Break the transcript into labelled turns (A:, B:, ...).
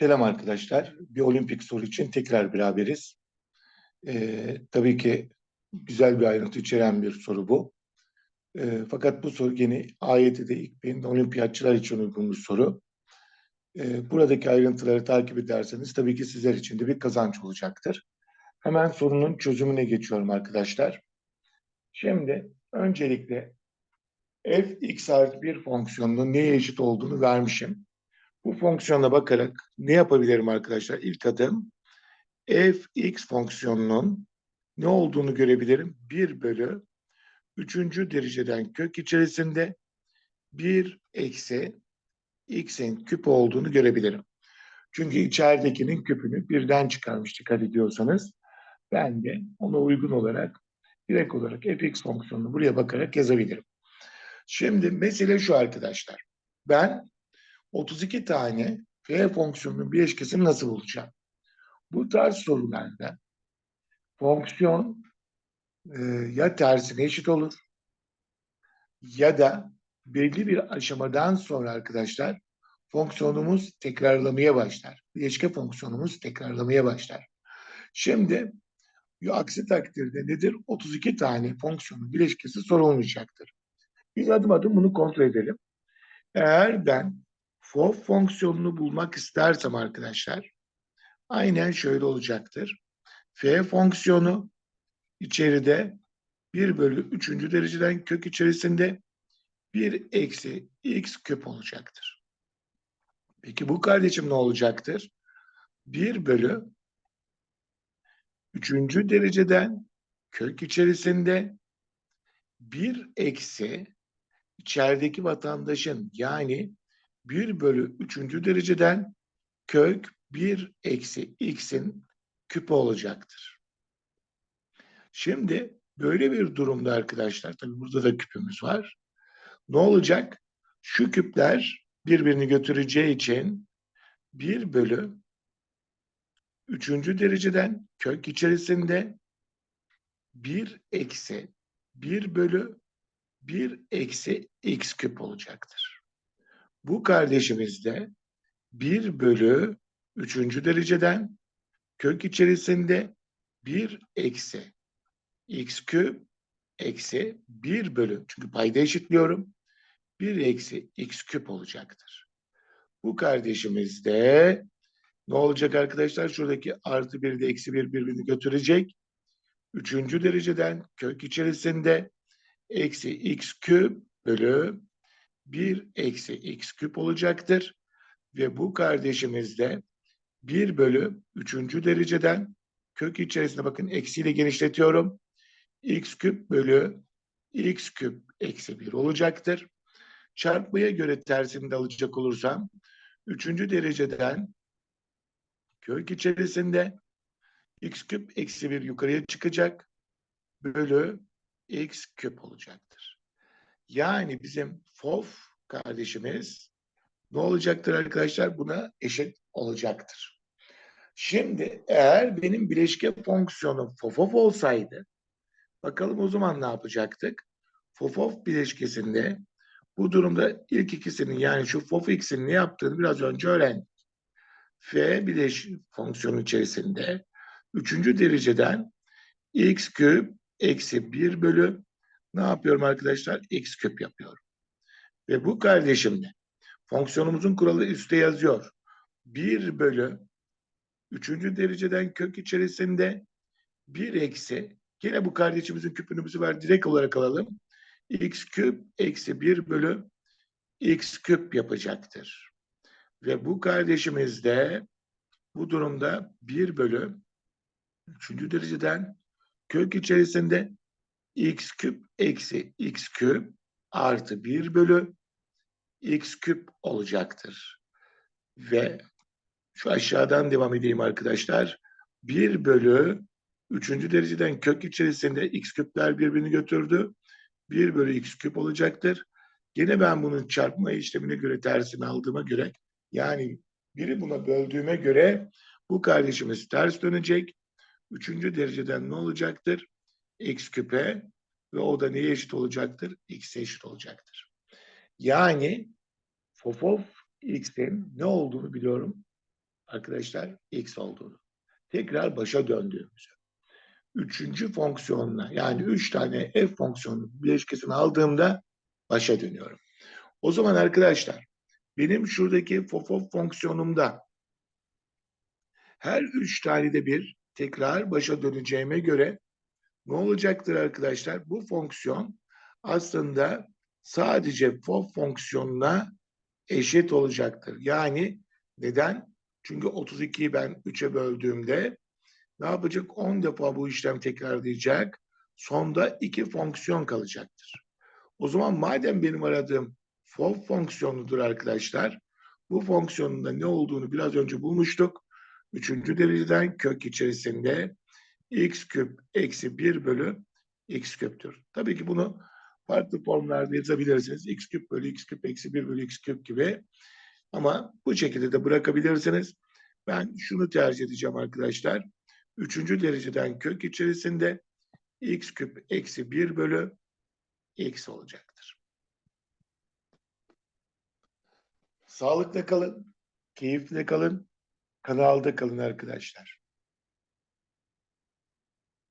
A: Selam arkadaşlar. Bir olimpik soru için tekrar beraberiz. Ee, tabii ki güzel bir ayrıntı içeren bir soru bu. Ee, fakat bu soru yine AYT'de ilk benim olimpiyatçılar için uygun bir soru. Ee, buradaki ayrıntıları takip ederseniz tabii ki sizler için de bir kazanç olacaktır. Hemen sorunun çözümüne geçiyorum arkadaşlar. Şimdi öncelikle f x artı 1 fonksiyonunun neye eşit olduğunu vermişim. Bu fonksiyona bakarak ne yapabilirim arkadaşlar? İlk adım fx fonksiyonunun ne olduğunu görebilirim. 1 bölü 3. dereceden kök içerisinde 1 eksi x'in küp olduğunu görebilirim. Çünkü içeridekinin küpünü birden çıkarmıştık hadi diyorsanız. Ben de ona uygun olarak direkt olarak fx fonksiyonunu buraya bakarak yazabilirim. Şimdi mesele şu arkadaşlar. Ben 32 tane f fonksiyonunun bileşkesini nasıl bulacağım? Bu tarz sorularda fonksiyon e, ya tersine eşit olur ya da belli bir aşamadan sonra arkadaşlar fonksiyonumuz tekrarlamaya başlar. Bileşke fonksiyonumuz tekrarlamaya başlar. Şimdi aksi takdirde nedir? 32 tane fonksiyonun bileşkesi sorulmayacaktır. Biz adım adım bunu kontrol edelim. Eğer ben FOF fonksiyonunu bulmak istersem arkadaşlar aynen şöyle olacaktır. F fonksiyonu içeride 1 bölü 3. dereceden kök içerisinde 1 eksi x küp olacaktır. Peki bu kardeşim ne olacaktır? 1 bölü 3. dereceden kök içerisinde 1 eksi içerideki vatandaşın yani 1 bölü 3. dereceden kök 1 eksi x'in küpü olacaktır. Şimdi böyle bir durumda arkadaşlar, tabi burada da küpümüz var. Ne olacak? Şu küpler birbirini götüreceği için 1 bölü 3. dereceden kök içerisinde 1 eksi 1 bölü 1 eksi x küp olacaktır. Bu kardeşimiz de 1 bölü 3. dereceden kök içerisinde 1 eksi x küp eksi 1 bölü çünkü payda eşitliyorum 1 eksi x küp olacaktır. Bu kardeşimiz de ne olacak arkadaşlar? Şuradaki artı 1 de eksi 1 birbirini götürecek. Üçüncü dereceden kök içerisinde eksi x küp bölü 1 eksi x küp olacaktır. Ve bu kardeşimiz de 1 bölü 3. dereceden kök içerisinde bakın eksiyle genişletiyorum. x küp bölü x küp eksi 1 olacaktır. Çarpmaya göre tersini de alacak olursam 3. dereceden kök içerisinde x küp eksi 1 yukarıya çıkacak bölü x küp olacaktır. Yani bizim FOF kardeşimiz ne olacaktır arkadaşlar? Buna eşit olacaktır. Şimdi eğer benim bileşke fonksiyonum FOFOF olsaydı bakalım o zaman ne yapacaktık? FOFOF bileşkesinde bu durumda ilk ikisinin yani şu FOF x'in ne yaptığını biraz önce öğrendik. F bileş fonksiyonu içerisinde üçüncü dereceden x küp eksi 1 bölü ne yapıyorum arkadaşlar? X küp yapıyorum. Ve bu kardeşimle fonksiyonumuzun kuralı üstte yazıyor. 1 bölü 3. dereceden kök içerisinde 1 eksi yine bu kardeşimizin küpünü var direkt olarak alalım. x küp eksi 1 bölü x küp yapacaktır. Ve bu kardeşimiz de bu durumda 1 bölü 3. dereceden kök içerisinde x küp eksi x küp artı 1 bölü x küp olacaktır. Ve şu aşağıdan devam edeyim arkadaşlar. 1 bölü 3. dereceden kök içerisinde x küpler birbirini götürdü. 1 bölü x küp olacaktır. Yine ben bunun çarpma işlemine göre tersini aldığıma göre yani biri buna böldüğüme göre bu kardeşimiz ters dönecek. Üçüncü dereceden ne olacaktır? X küpe ve o da neye eşit olacaktır? x'e eşit olacaktır. Yani Popov x'in ne olduğunu biliyorum. arkadaşlar x olduğunu. Tekrar başa döndüğümüzü. Üçüncü fonksiyonla yani üç tane f fonksiyonu bileşkesini aldığımda başa dönüyorum. O zaman arkadaşlar benim şuradaki fofof fonksiyonumda her üç tane de bir tekrar başa döneceğime göre ne olacaktır arkadaşlar? Bu fonksiyon aslında sadece fof fonksiyonuna eşit olacaktır. Yani neden? Çünkü 32'yi ben 3'e böldüğümde ne yapacak? 10 defa bu işlem tekrarlayacak. Sonda iki fonksiyon kalacaktır. O zaman madem benim aradığım fof fonksiyonudur arkadaşlar. Bu fonksiyonun da ne olduğunu biraz önce bulmuştuk. Üçüncü dereceden kök içerisinde x küp eksi 1 bölü x küptür. Tabii ki bunu farklı formlarda yazabilirsiniz. x küp bölü x küp eksi 1 bölü x küp gibi. Ama bu şekilde de bırakabilirsiniz. Ben şunu tercih edeceğim arkadaşlar. Üçüncü dereceden kök içerisinde x küp eksi 1 bölü x olacaktır. Sağlıkla kalın, keyifle kalın, kanalda kalın arkadaşlar.